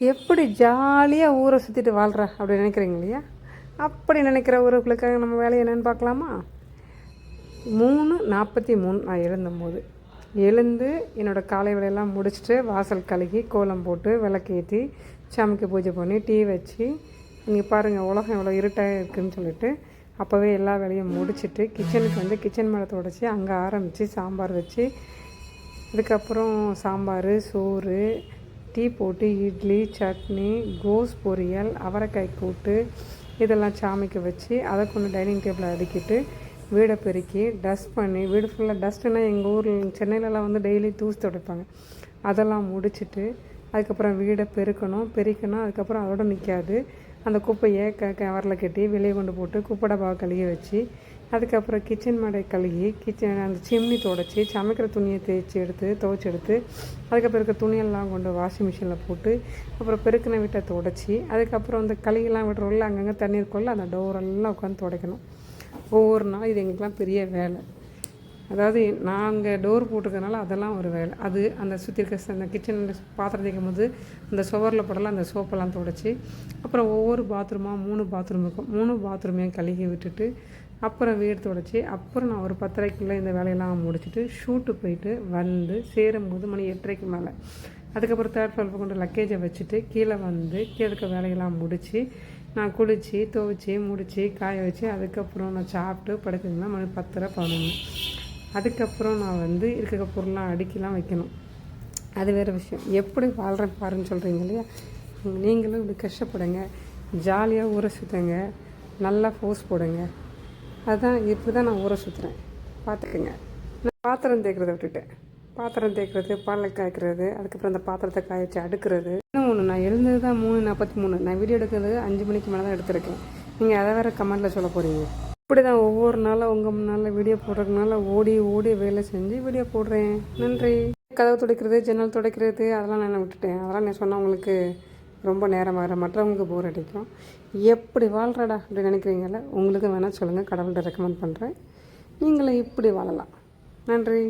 எப்படி ஜாலியாக ஊரை சுற்றிட்டு வாழ்கிற அப்படி நினைக்கிறீங்க இல்லையா? அப்படி நினைக்கிற ஊருக்குள்ளுக்காக நம்ம வேலையை என்னென்னு பார்க்கலாமா? மூணு நாற்பத்தி மூணு நான் எழுந்தும்போது. எழுந்து என்னோடய காலை வேலையெல்லாம் முடிச்சுட்டு வாசல் கழுகி கோலம் போட்டு விளக்கேற்றி சாமிக்கு பூஜை பண்ணி டீ வச்சு நீங்கள் பாருங்கள் உலகம் எவ்வளோ இருட்டாக இருக்குதுன்னு சொல்லிட்டு அப்போவே எல்லா வேலையும் முடிச்சுட்டு கிச்சனுக்கு வந்து கிச்சன் மேலே தொடச்சி அங்கே ஆரம்பித்து சாம்பார் வச்சு அதுக்கப்புறம் சாம்பார் சோறு டீ போட்டு இட்லி சட்னி கோஸ் பொரியல் அவரைக்காய் கூட்டு இதெல்லாம் சாமிக்கு வச்சு அதை கொண்டு டைனிங் டேபிளில் அடுக்கிட்டு வீடை பெருக்கி டஸ்ட் பண்ணி வீடு ஃபுல்லாக டஸ்ட்டுன்னா எங்கள் ஊரில் சென்னையிலலாம் வந்து டெய்லி தூசு துடைப்பாங்க. அதெல்லாம் முடிச்சுட்டு அதுக்கப்புறம் வீடை பெருக்கணும் பெருக்கணும் அதுக்கப்புறம் அதோட நிற்காது அந்த குப்பையை க கவரில் கட்டி வெளியே கொண்டு போட்டு குப்பை டப்பாவை கழுகி வச்சு அதுக்கப்புறம் கிச்சன் மடை கழுகி கிச்சன் அந்த சிம்னி துடைச்சி சமைக்கிற துணியை தேய்ச்சி எடுத்து துவைச்சி எடுத்து அதுக்கப்புறம் இருக்க துணியெல்லாம் கொண்டு வாஷிங் மிஷினில் போட்டு அப்புறம் பெருக்கின வீட்டை துடைச்சி அதுக்கப்புறம் அந்த கழுகிலாம் விடுறோம்ல அங்கங்கே தண்ணி இருக்கும்ல அந்த டோரெல்லாம் உட்காந்து துடைக்கணும். ஒவ்வொரு நாள் இது எங்களுக்குலாம் பெரிய வேலை. அதாவது நாங்கள் டோர் போட்டிருக்கனால அதெல்லாம் ஒரு வேலை. அது அந்த சுற்றி இருக்க அந்த கிச்சனில் பாத்திரம் தேய்க்கும் போது அந்த சுவரில் போடலாம் அந்த சோப்பெல்லாம் துடைச்சி அப்புறம் ஒவ்வொரு பாத்ரூமாக மூணு பாத்ரூம் இருக்கும். மூணு பாத்ரூமையும் கழுகி விட்டுட்டு அப்புறம் வீடு துடைச்சி அப்புறம் நான் ஒரு பத்தரைக்குள்ளே இந்த வேலையெல்லாம் முடிச்சுட்டு ஷூட்டு போயிட்டு வந்து சேரும்போது மணி எட்டரைக்கு மேலே. அதுக்கப்புறம் தேர்ட் ஃப்ளோர் கொண்டு லக்கேஜை வச்சுட்டு கீழே வந்து கீழே இருக்க வேலையெல்லாம் முடித்து நான் குளித்து துவைச்சி முடித்து காய வச்சு அதுக்கப்புறம் நான் சாப்பிட்டு படுக்குதுன்னா மணி பத்தரை பதினொன்று அதுக்கப்புறம் நான் வந்து இருக்கிற பொருள்லாம் அடுக்கிலாம் வைக்கணும். அது வேறு விஷயம். எப்படி வாழ்கிறேன் பாருன்னு சொல்கிறீங்க இல்லையா? நீங்களும் இப்படி கஷ்டப்படுங்க. ஜாலியாக ஊற சுற்றுங்க நல்லா ஃபோர்ஸ் போடுங்க. அதுதான் இப்படி தான் நான் ஊற சுற்றுறேன் பார்த்துக்குங்க நான் பாத்திரம் தேய்க்கிறத விட்டுட்டேன். பாத்திரம் தேய்க்கிறது பாலை காய்க்கிறது அதுக்கப்புறம் அந்த பாத்திரத்தை காய வச்சு அடுக்கிறது. இன்னும் ஒன்று நான் எழுந்தது தான் மூணு நாற்பத்தி மூணு. நான் வீடியோ எடுக்கிறது அஞ்சு மணிக்கு மேலே தான் எடுத்திருக்கேன். நீங்கள் அதை வேறு கமெண்ட்டில் சொல்ல போகிறீங்க இப்படி தான் ஒவ்வொரு நாளும் உங்கள் முன்னால் வீடியோ போடுறதுனால ஓடி ஓடி வேலை செஞ்சு வீடியோ போடுறேன். நன்றி. கதவு துடைக்கிறது ஜன்னல் துடைக்கிறது அதெல்லாம் நான் விட்டுட்டேன். அதெல்லாம் நான் சொன்னால் உங்களுக்கு ரொம்ப ஆகிற மற்றவங்களுக்கு போர் அடிக்கும். எப்படி வாழ்கிறடா அப்படி நினைக்கிறீங்கள உங்களுக்கு வேணால் சொல்லுங்கள் கடவுள்கிட்ட ரெக்கமெண்ட் பண்ணுறேன் நீங்களும் இப்படி வாழலாம். நன்றி.